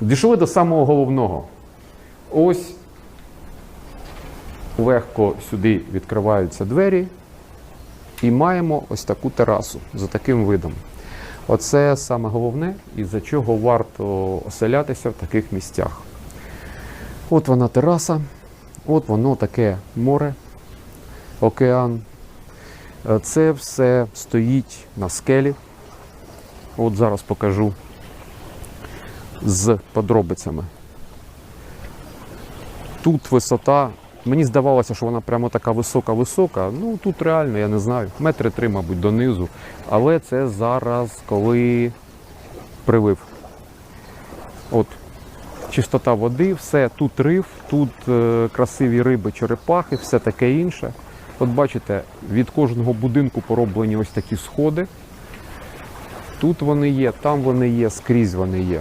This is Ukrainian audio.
Дійшли до самого головного. Ось легко сюди відкриваються двері, і маємо ось таку терасу за таким видом. Оце саме головне, із-за чого варто оселятися в таких місцях. От вона тераса, от воно таке море, океан. Це все стоїть на скелі. От зараз покажу з подробицями. Тут висота. Мені здавалося, що вона прямо така висока-висока. Ну тут реально, я не знаю, метри три, мабуть, донизу. Але це зараз, коли прилив. От чистота води, все тут риф, тут е, красиві риби, черепахи, все таке інше. От бачите, від кожного будинку пороблені ось такі сходи. Тут вони є, там вони є, скрізь вони є.